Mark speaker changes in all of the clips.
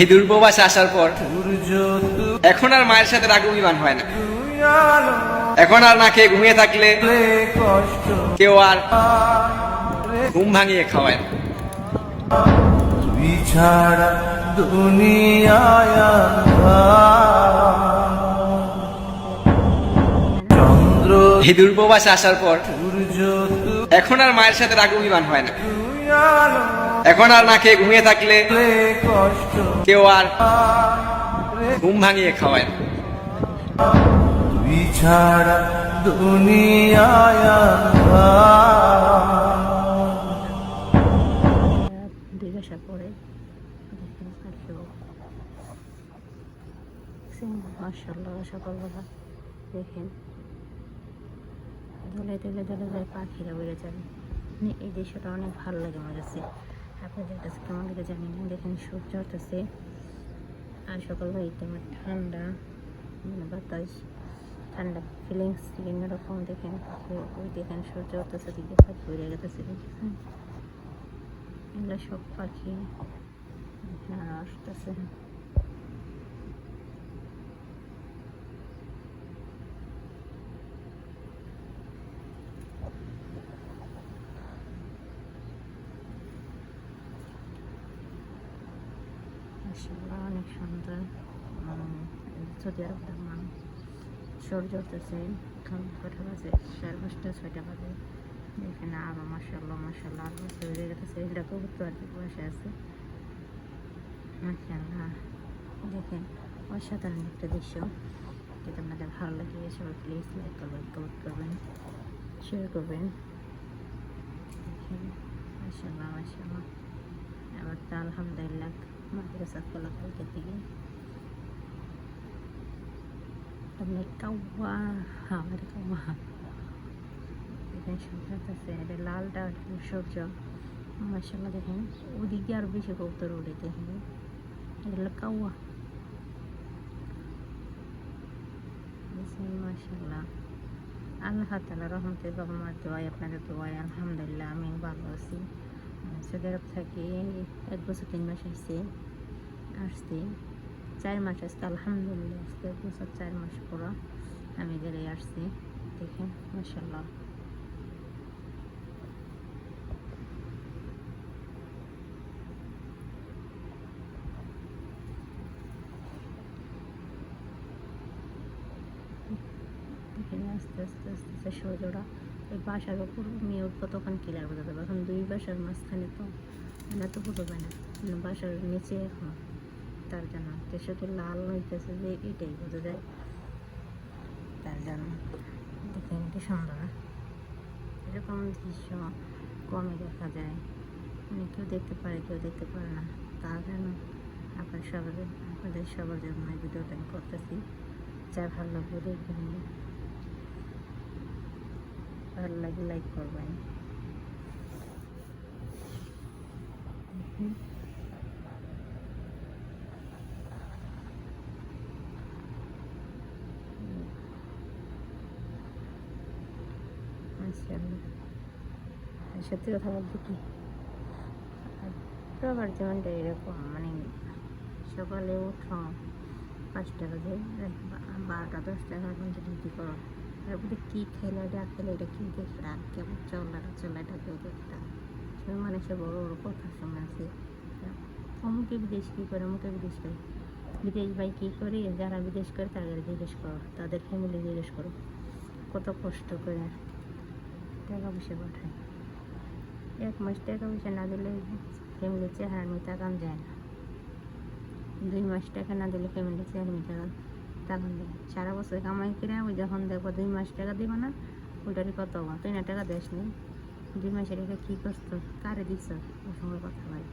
Speaker 1: এই দূরপ্রবাসে আসার পর এখন আর মায়ের সাথে রাগ অভিমান হয় না। এখন আর না খেয়ে ঘুমিয়ে থাকলে
Speaker 2: কষ্ট।
Speaker 1: কেউ আর ঘুম ভাঙিয়ে খাওয়ায় না।
Speaker 2: দুনিয়ায়। চন্দ্র
Speaker 1: এই দূরপ্রবাসে আসার পর এখন আর মায়ের সাথে রাগ অভিমান হয় না। এখন আর না খেয়ে ঘুমিয়ে থাকলে
Speaker 2: কষ্ট
Speaker 1: কেউ আর ঘুম ভাঙিয়ে খাওয়ায় না।
Speaker 2: তুই ছাড়া দুনিয়ায়
Speaker 3: দেখেন পাখিও মার্শাল্লাহ সকালবেলা দেখেন। দলে দলে দলে দলে পাখিরা বেড়ে যাবে। মানে এই দৃশ্যটা অনেক ভালো লাগে আমার কাছে। আপনাদের কাছে কেমন লাগে জানি না, দেখেন সূর্য উঠেছে আর সকালবেলা তোমার ঠান্ডা মানে বাতাস, ঠান্ডা ফিলিংস বিভিন্ন রকম দেখেন ওই দেখেন সূর্য উঠতেছে, দিকে পাখি ঘুরে গেছে দেখেছেন এগুলো সব পাখি এখানে আসতেছে। মাশাআল্লাহ, অনেক সুন্দর সৌদি আরব দামান সূর্য উঠতেছে কটা বাজে সাড়ে পাঁচটা ছয়টা বাজে। এখানে আরও মাসাল্লাহ মাসাল্লাহ আরও তৈরি গেছে। এগুলো কবুতর বসে আছে। মাসাল্লাহ দেখেন অসাধারণ একটা দৃশ্য। যদি আপনাদের ভালো লাগে সবাই প্লিজ লাইক করবেন কমেন্ট করবেন শেয়ার করবেন। দেখেন মাসাল্লাহ মাসাল্লাহ আবার তো আলহামদুলিল্লাহ। খোলা কালকে থেকে আপনার কাউয়া আমার কাউয়া। দেখেন সূর্য আছে এটা লালটা সূর্য। মাসাল্লাহ দেখেন, ওদিকে আরও বেশি কবুতর উড়ে দেখেন এটা হলো কাউয়া। মাসাল্লাহ আল্লাহ তালা রহমতে বাবা মার দোয়াই আপনাদের দোয়াই আলহামদুলিল্লাহ আমি ভালো আছি। সৌদি আরব এক বছর তিন মাস আসছে, আসছি। চার মাস আসছে আলহামদুলিল্লাহ আজকে এক বছর চার মাস পুরো আমি গেলে আসছি, দেখেন মাসাল্লাহ আস্তে আস্তে আস্তে আস্তে সূর্যটা বাসার ওপর মেয়ে উঠবো, তখন ক্লিয়ার বোঝা যাবে এখন দুই বাসার মাঝখানে তো না তো যায় না বাসার নিচে এখন তার জন্য তো শুধু লাল হইতেছে যে এটাই বোঝা যায়। তার জন্য দেখেন কি সুন্দর। এরকম দৃশ্য কমে দেখা যায়। মানে কেউ দেখতে পারে, কেউ দেখতে পারে না। তার জন্য আপনার সবার আপনাদের সবার জন্য এই ভিডিওটা আমি করতেছি। যা ভালো লাগবে দেখবেন। ভালো লাগে লাইক করবেন। সত্যি কথা বলতে কি? প্রবার জীবনটা এরকম মানে সকালে উঠো পাঁচটা বাজে বারোটা দশটা পর্যন্ত ডিউটি করো। তারপরে কী খেলে, এটা খেলে, এটা কী দেখলা কেমন চলাটা চলাটা কেউ দেখলা সব মানুষের বড় বড় কথা শুনে আছে অমুকে বিদেশ কী করে অমুকে বিদেশ করে? বিদেশ ভাই কী করে? যারা বিদেশ করে, তাদের জিজ্ঞেস করো, তাদের ফ্যামিলি জিজ্ঞেস করো। কত কষ্ট করে টাকা পয়সা পাঠায়। এক মাস টাকা পয়সা না দিলে ফ্যামিলির চেহারা তাকান যায় না। দুই মাস টাকা না দিলে ফ্যামিলির চেহারা নিয়ে তাকান তাকান সারা বছর কামাই করে ওই যখন দেখব দুই মাস টাকা দিব না, ওইটারই কত তুই না টাকা দেস নি। দুই মাসের এটা কী করছ? কারে দিচ্ছ ওর সঙ্গে কথা বলে।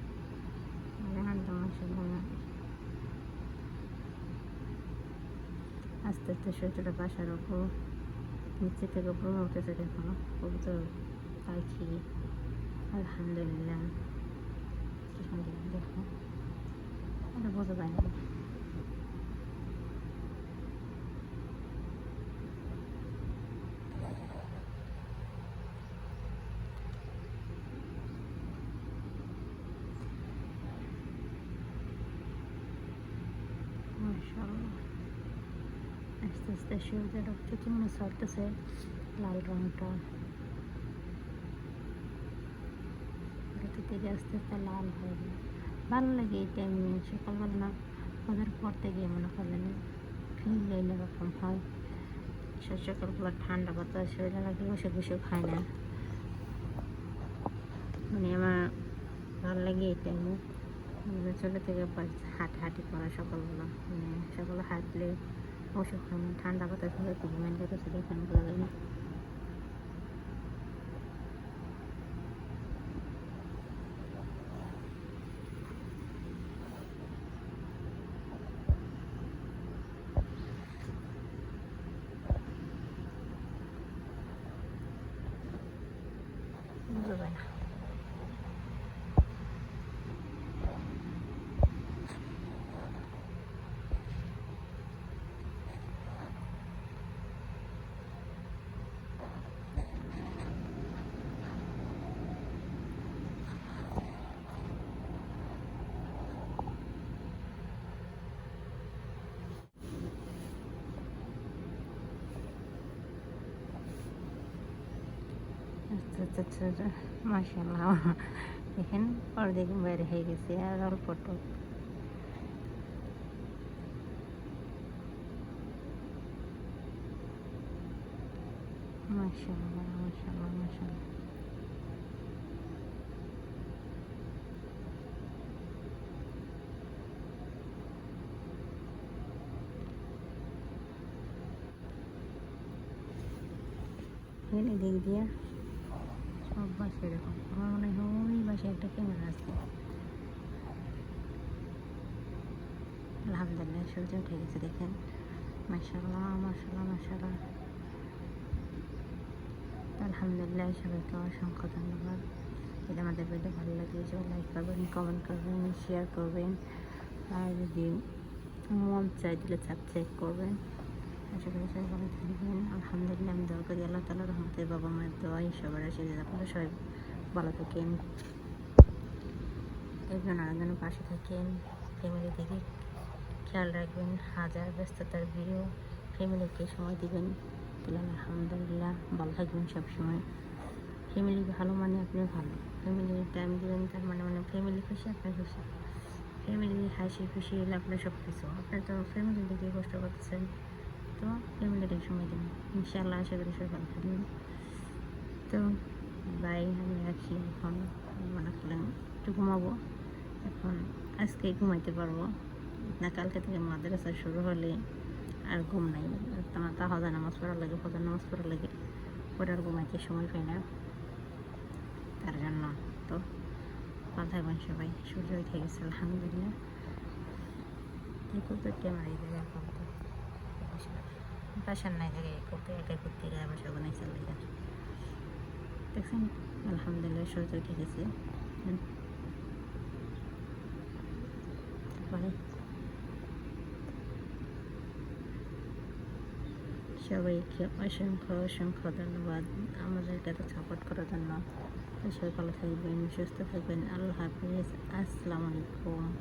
Speaker 3: মাসাল্লাহ আস্তে আস্তে সূর্যটা বাসার ওপর, নিচে থেকে উপরে উঠেছে দেখো, কবুতর পাখি। আলহামদুলিল্লাহ। দেখো। এটা বোঝা যায় না। আস্তে আস্তে সূর্যের রক্ত চিহ্ন ছড়তেছে লাল রংটা ধীরে ধীরে আস্তে আস্তে লাল হয়ে যায় ভালো লাগে এই টাইমে সকালবেলা না ওদের পড়তে গিয়ে মনে করলেন ফিল এরকম হয় সকালবেলা ঠান্ডা বাতাস শরীরে লাগে বসে বসে খায় না মানে আমার ভালো লাগে এই টাইমে মানে ছোটো থেকে হাঁট হাঁটি করা সকালবেলা। মানে সকালে হাঁটলে ওষুধ খায় না ঠান্ডা বাতাস হলে খুব মেন করতেছে দেখেন বোঝা যায় না। বোঝা মাসাল্লাহ দেখেন অর্ধেক বাইরে হয়ে গেছে আর অল্পটুক মাসাল্লাহ মাসাল্লাহ মাসাল্লাহ এখানে দিক দিয়া সব বাসে এরকম। আমার মনে হয় ওই বাসে একটা ক্যামেরা আছে। আলহামদুলিল্লাহ, সূর্য উঠে গেছে, দেখেন। মাসাল্লাহ মাসাল্লাহ মাসাল্লাহ আলহামদুলিল্লাহ, সবাইকে অসংখ্য ধন্যবাদ। যদি আমাদের ভিডিও ভালো লাগে, সবাই লাইক করবেন কমেন্ট করবেন শেয়ার করবেন। আর যদি মন চাই দিলে সাবস্ক্রাইব করবেন। আশা করি সবাই ভালো থাকবেন। আলহামদুলিল্লাহ, আমি দোয়া করি, আল্লাহ তালা রহমতে বাবা মায়ের দোয়াই সবার আশীর্বাদ। আপনারা সবাই ভালো থাকেন। একজন আরেকজনের পাশে থাকেন। ফ্যামিলি থেকে খেয়াল রাখবেন, হাজার ব্যস্ততার ভিড়েও ফ্যামিলিকে সময় দিবেন। আলহামদুলিল্লাহ, ভালো থাকবেন সবসময়। ফ্যামিলি ভালো মানে আপনি ভালো। ফ্যামিলি টাইম দিবেন, তার মানে মানে ফ্যামিলি খুশি, আপনার খুশি। ফ্যামিলি হাসি খুশি হলে আপনার সব কিছু আপনার তো ফ্যামিলি দিকে কষ্ট করতেছেন তো ফ্যামিলির সময় দিন। ইনশাআল্লাহ, আশা করি সবাই ভালো থাকবেন। তো বাই, আমি রাখি এখন করলেন একটু ঘুমাবো। এখন আজকে ঘুমাইতে পারব। না, কালকে থেকে মাদ্রাসা শুরু হলে আর ঘুম নাই। তোমার তাহলে নামাজ পড়ার লাগে ফজর নামাজ পড়ার লাগে। পরে আর ঘুমাইতে সময় পাই না। তার জন্য তো ভালো থাকবেন সবাই, সূর্য উঠে গেছে, আলহামদুলিল্লাহ। কুকুর ক্যামেরা এই জায়গায় বাসার নাই জায়গায় কুকুর একা করতে গিয়ে বাসা লেগে দেখছেন? আলহামদুলিল্লাহ সূর্য উঠে হুম। তারপরে? সবাইকে অসংখ্য অসংখ্য ধন্যবাদ। আমাদেরকে এত সাপোর্ট করার জন্য। সবাই ভালো থাকবেন, সুস্থ থাকবেন। আল্লাহ হাফিজ। আসসালামু আলাইকুম।